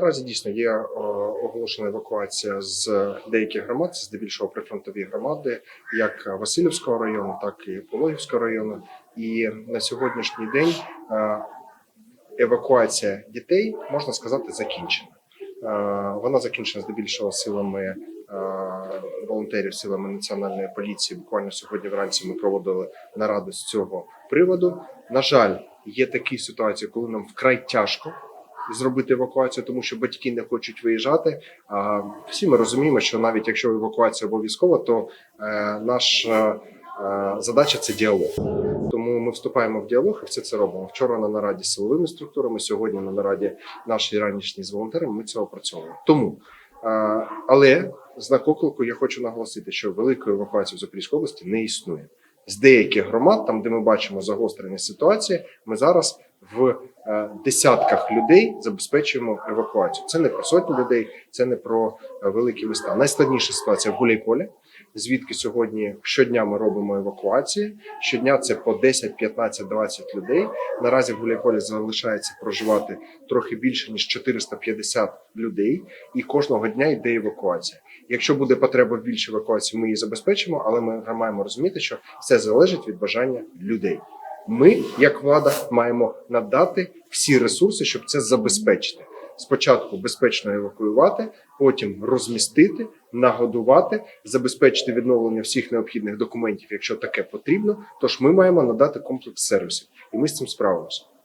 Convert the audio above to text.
Наразі дійсно є е, оголошена евакуація з деяких громад, здебільшого прифронтові громади, як Васильівського району, так і Пологівського району. І на сьогоднішній день е, евакуація дітей можна сказати закінчена. Е, Вона закінчена здебільшого силами волонтерів, силами національної поліції. Буквально сьогодні вранці ми проводили нараду з цього приводу. На жаль, є такі ситуації, коли нам вкрай тяжко зробити евакуацію, тому що батьки не хочуть виїжджати. А всі ми розуміємо, що навіть якщо евакуація обов'язкова, то е, наша е, задача це діалог. Тому ми вступаємо в діалог і все це робимо. Вчора на нараді з силовими структурами, сьогодні на нараді нашій ранішній з волонтерами. Ми це опрацьовуємо. Тому е, але знак оклику я хочу наголосити, що великої евакуації в Запорізькій області не існує. З деяких громад, там де ми бачимо загострені ситуації, ми зараз в е, десятках людей забезпечуємо евакуацію. Це не про сотні людей, це не про е, великі міста. Найскладніша ситуація в Гуляйполі, звідки сьогодні щодня ми робимо евакуації. Щодня це по 10, 15, 20 людей. Наразі в Гуляйполі залишається проживати трохи більше ніж 450 людей, і кожного дня йде евакуація. Якщо буде потреба в більшій евакуації, ми її забезпечимо, але ми маємо розуміти, що все залежить від бажання людей. Ми, як влада, маємо надати всі ресурси, щоб це забезпечити. Спочатку безпечно евакуювати, потім розмістити, нагодувати, забезпечити відновлення всіх необхідних документів, якщо таке потрібно. Тож ми маємо надати комплекс сервісів, і ми з цим справимося.